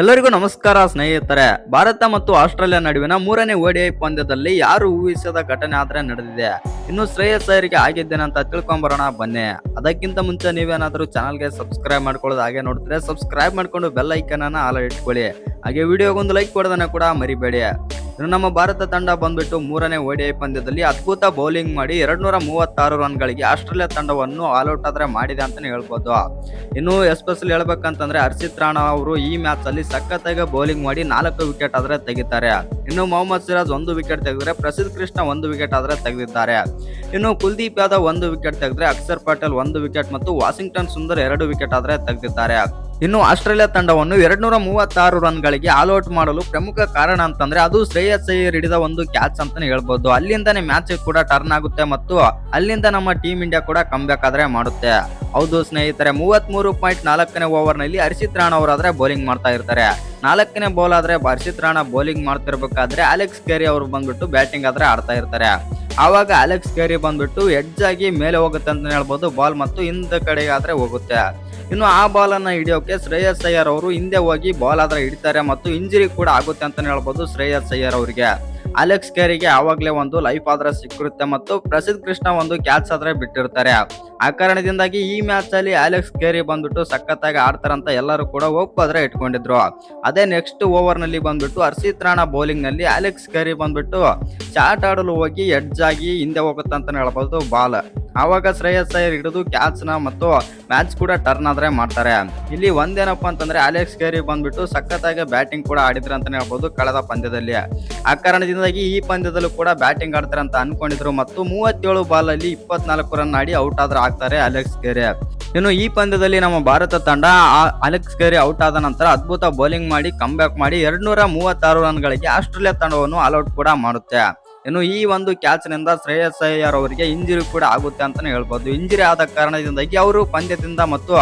ಎಲ್ಲರಿಗೂ ನಮಸ್ಕಾರ ಸ್ನೇಹಿತರೆ. ಭಾರತ ಮತ್ತು ಆಸ್ಟ್ರೇಲಿಯಾ ನಡುವಿನ ಮೂರನೇ ಓಡಿಐ ಪಂದ್ಯದಲ್ಲಿ ಯಾರು ಊಹಿಸದ ಘಟನೆ ಆದ್ರೆ ನಡೆದಿದೆ? ಇನ್ನು ಶ್ರೇಯಸ್ ಅಯ್ಯರಿಗೆ ಆಗಿದ್ದೇನೆ ಅಂತ ತಿಳ್ಕೊಂಬರೋಣ, ಬನ್ನಿ. ಅದಕ್ಕಿಂತ ಮುಂಚೆ ನೀವೇನಾದ್ರೂ ಚಾನಲ್ಗೆ ಸಬ್ಸ್ಕ್ರೈಬ್ ಮಾಡ್ಕೊಳ್ಳೋದು ಹಾಗೆ ನೋಡಿದ್ರೆ ಸಬ್ಸ್ಕ್ರೈಬ್ ಮಾಡ್ಕೊಂಡು ಬೆಲ್ ಐಕನ್ ಅನ್ನ ಆಲ ಇಟ್ಕೊಳ್ಳಿ. ಹಾಗೆ ವಿಡಿಯೋಗೊಂದು ಲೈಕ್ ಕೊಡೋದನ್ನ ಕೂಡ ಮರಿಬೇಡಿ. ಇನ್ನು ನಮ್ಮ ಭಾರತ ತಂಡ ಬಂದ್ಬಿಟ್ಟು ಮೂರನೇ ಓಡಿಐ ಪಂದ್ಯದಲ್ಲಿ ಅದ್ಭುತ ಬೌಲಿಂಗ್ ಮಾಡಿ ಎರಡ್ನೂರ ಮೂವತ್ತಾರು ರನ್ಗಳಿಗೆ ಆಸ್ಟ್ರೇಲಿಯಾ ತಂಡವನ್ನು ಆಲ್ಔಟ್ ಆದ್ರೆ ಮಾಡಿದೆ ಅಂತಾನೆ ಹೇಳ್ಬೋದು. ಇನ್ನು ಎಸ್ಪೆಷಲಿ ಹೇಳ್ಬೇಕಂತಂದ್ರೆ ಹರ್ಷಿತ್ ರಾಣಾ ಅವರು ಈ ಮ್ಯಾಚ್ ಅಲ್ಲಿ ಸಖತ್ತಾಗಿ ಬೌಲಿಂಗ್ ಮಾಡಿ ನಾಲ್ಕು ವಿಕೆಟ್ ಆದ್ರೆ ತೆಗಿತಾರೆ. ಇನ್ನು ಮೊಹಮ್ಮದ್ ಸಿರಾಜ್ ಒಂದು ವಿಕೆಟ್ ತೆಗೆದ್ರೆ ಪ್ರಸಿದ್ಧ ಕೃಷ್ಣ ಒಂದು ವಿಕೆಟ್ ಆದ್ರೆ ತೆಗೆದಿದ್ದಾರೆ. ಇನ್ನು ಕುಲ್ದೀಪ್ ಯಾದವ್ ಒಂದು ವಿಕೆಟ್ ತೆಗೆದ್ರೆ ಅಕ್ಷರ್ ಪಟೇಲ್ ಒಂದು ವಿಕೆಟ್ ಮತ್ತು ವಾಷಿಂಗ್ಟನ್ ಸುಂದರ್ ಎರಡು ವಿಕೆಟ್ ಆದ್ರೆ ತೆಗೆದಿದ್ದಾರೆ. ಇನ್ನು ಆಸ್ಟ್ರೇಲಿಯಾ ತಂಡವನ್ನು ಎರಡ್ ನೂರ ಮೂವತ್ತಾರು ರನ್ಗಳಿಗೆ ಆಲ್ಔಟ್ ಮಾಡಲು ಪ್ರಮುಖ ಕಾರಣ ಅಂತಂದ್ರೆ ಅದು ಶ್ರೇಯಸ್ ಅಯ್ಯರ್ ಹಿಡಿದ ಒಂದು ಕ್ಯಾಚ್ ಅಂತಾನೆ ಹೇಳ್ಬೋದು. ಅಲ್ಲಿಂದಾನೆ ಮ್ಯಾಚ್ ಕೂಡ ಟರ್ನ್ ಆಗುತ್ತೆ ಮತ್ತು ಅಲ್ಲಿಂದ ನಮ್ಮ ಟೀಮ್ ಇಂಡಿಯಾ ಕೂಡ ಕಂಬ್ಯಾಕ್ ಆದ್ರೆ ಮಾಡುತ್ತೆ. ಹೌದು ಸ್ನೇಹಿತರೆ ಮೂವತ್ತ್ ಮೂರು ಪಾಯಿಂಟ್ ನಾಲ್ಕನೇ ಓವರ್ನಲ್ಲಿ ಹರ್ಷಿತ್ ರಾಣ್ ಅವರಾದ್ರೆ ಬೌಲಿಂಗ್ ಮಾಡ್ತಾ ಇರ್ತಾರೆ. ನಾಲ್ಕನೇ ಬೌಲ್ ಆದ್ರೆ ಹರ್ಷಿತ್ ರಾಣಾ ಬೌಲಿಂಗ್ ಮಾಡ್ತಿರ್ಬೇಕಾದ್ರೆ ಅಲೆಕ್ಸ್ ಕೇರಿ ಅವರು ಬಂದ್ಬಿಟ್ಟು ಬ್ಯಾಟಿಂಗ್ ಆದ್ರೆ ಆಡ್ತಾ ಇರ್ತಾರೆ. ಆವಾಗ ಅಲೆಕ್ಸ್ ಕೇರಿ ಬಂದ್ಬಿಟ್ಟು ಎಡ್ಜ್ ಆಗಿ ಮೇಲೆ ಹೋಗುತ್ತೆ ಅಂತ ಹೇಳ್ಬೋದು. ಬಾಲ್ ಮತ್ತು ಹಿಂದ ಕಡೆಗೆ ಆದ್ರೆ ಹೋಗುತ್ತೆ. ಇನ್ನು ಆ ಬಾಲ್ ಅನ್ನ ಹಿಡಿಯೋಕೆ ಶ್ರೇಯಸ್ ಅಯ್ಯರ್ ಅವರು ಹಿಂದೆ ಹೋಗಿ ಬಾಲ್ ಆದ್ರೆ ಹಿಡಿತಾರೆ ಮತ್ತು ಇಂಜುರಿ ಕೂಡ ಆಗುತ್ತೆ ಅಂತ ಹೇಳ್ಬೋದು ಶ್ರೇಯಸ್ ಅಯ್ಯರ್ ಅವರಿಗೆ. ಅಲೆಕ್ಸ್ ಕೇರಿಗೆ ಆವಾಗಲೇ ಒಂದು ಲೈಫ್ ಆದ್ರೆ ಸಿಕ್ಕಿರುತ್ತೆ ಮತ್ತು ಪ್ರಸಿದ್ಧ ಕೃಷ್ಣ ಒಂದು ಕ್ಯಾಚ್ ಆದ್ರೆ ಬಿಟ್ಟಿರ್ತಾರೆ. ಆ ಕಾರಣದಿಂದಾಗಿ ಈ ಮ್ಯಾಚ್ ಅಲ್ಲಿ ಅಲೆಕ್ಸ್ ಕೇರಿ ಬಂದ್ಬಿಟ್ಟು ಸಖತ್ತಾಗಿ ಆಡ್ತಾರಂತ ಎಲ್ಲರೂ ಕೂಡ ಒಪ್ಪಾದ್ರೆ ಇಟ್ಕೊಂಡಿದ್ರು. ಅದೇ ನೆಕ್ಸ್ಟ್ ಓವರ್ನಲ್ಲಿ ಬಂದ್ಬಿಟ್ಟು ಹರ್ಷಿತ್ ರಾಣಾ ಬೌಲಿಂಗ್ನಲ್ಲಿ ಅಲೆಕ್ಸ್ ಕೇರಿ ಬಂದ್ಬಿಟ್ಟು ಚಾಟ್ ಆಡಲು ಹೋಗಿ ಎಡ್ಜ್ ಆಗಿ ಹಿಂದೆ ಹೋಗುತ್ತಂತ ಹೇಳ್ಬೋದು ಬಾಲ್ ಆವಾಗ ಶ್ರೇಯಸ್ ಅಯ್ಯರ್ ಹಿಡಿದು ಕ್ಯಾಚ್ನ ಮತ್ತು ಮ್ಯಾಚ್ ಕೂಡ ಟರ್ನ್ ಆದ್ರೆ ಮಾಡ್ತಾರೆ. ಇಲ್ಲಿ ಒಂದೇನಪ್ಪ ಅಂತಂದ್ರೆ ಅಲೆಕ್ಸ್ ಕೇರಿ ಬಂದ್ಬಿಟ್ಟು ಸಖತ್ತಾಗಿ ಬ್ಯಾಟಿಂಗ್ ಕೂಡ ಆಡಿದ್ರು ಅಂತಾನೆ ಹೇಳ್ಬೋದು ಕಳೆದ ಪಂದ್ಯದಲ್ಲಿ. ಆ ಕಾರಣದಿಂದಾಗಿ ಈ ಪಂದ್ಯದಲ್ಲೂ ಕೂಡ ಬ್ಯಾಟಿಂಗ್ ಆಡ್ತಾರೆ ಅಂತ ಅನ್ಕೊಂಡಿದ್ರು ಮತ್ತು ಮೂವತ್ತೇಳು ಬಾಲ್ ಅಲ್ಲಿ ಇಪ್ಪತ್ನಾಲ್ಕು ರನ್ ಆಡಿ ಔಟ್ ಆದ್ರೆ ಆಗ್ತಾರೆ ಅಲೆಕ್ಸ್ ಕೇರಿ ಇನ್ನು ಈ ಪಂದ್ಯದಲ್ಲಿ ನಮ್ಮ ಭಾರತ ತಂಡ ಅಲೆಕ್ಸ್ ಕೇರಿ ಔಟ್ ಆದ ನಂತರ ಅದ್ಭುತ ಬೌಲಿಂಗ್ ಮಾಡಿ ಕಮ್ಬ್ಯಾಕ್ ಮಾಡಿ ಎರಡ್ ನೂರ ಮೂವತ್ತಾರು ರನ್ಗಳಿಗೆ ಆಸ್ಟ್ರೇಲಿಯಾ ತಂಡವನ್ನು ಆಲ್ಔಟ್ ಕೂಡ ಮಾಡುತ್ತೆ. ಇನ್ನು ಈ ಒಂದು ಕ್ಯಾಚ್ನಿಂದ ಶ್ರೇಯಸ್ ಅಯ್ಯರ್ ಅವರಿಗೆ ಇಂಜುರಿ ಕೂಡ ಆಗುತ್ತೆ ಅಂತಾನೆ ಹೇಳ್ಬೋದು. ಇಂಜುರಿ ಆದ ಕಾರಣದಿಂದಾಗಿ ಅವರು ಪಂದ್ಯದಿಂದ ಮತ್ತು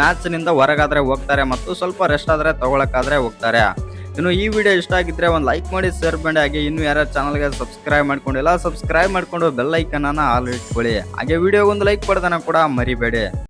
ಮ್ಯಾಚ್ನಿಂದ ಹೊರಗಾದ್ರೆ ಹೋಗ್ತಾರೆ ಮತ್ತು ಸ್ವಲ್ಪ ರೆಸ್ಟ್ ಆದ್ರೆ ತಗೊಳಕಾದ್ರೆ ಹೋಗ್ತಾರೆ. ಇನ್ನು ಈ ವಿಡಿಯೋ ಇಷ್ಟ ಆಗಿದ್ರೆ ಒಂದು ಲೈಕ್ ಮಾಡಿ ಶೇರ್ ಮಾಡಿ, ಹಾಗೆ ಇನ್ನು ಯಾರ ಚಾನಲ್ಗೆ ಸಬ್ಸ್ಕ್ರೈಬ್ ಮಾಡ್ಕೊಂಡಿಲ್ಲ ಸಬ್ಸ್ಕ್ರೈಬ್ ಮಾಡ್ಕೊಂಡು ಬೆಲ್ ಐಕನ್ ಅನ್ನ ಆಲ್ ಇಟ್ಕೊಳ್ಳಿ. ಹಾಗೆ ವಿಡಿಯೋಗೊಂದು ಲೈಕ್ ಪಡೆದನ ಕೂಡ ಮರಿಬೇಡಿ.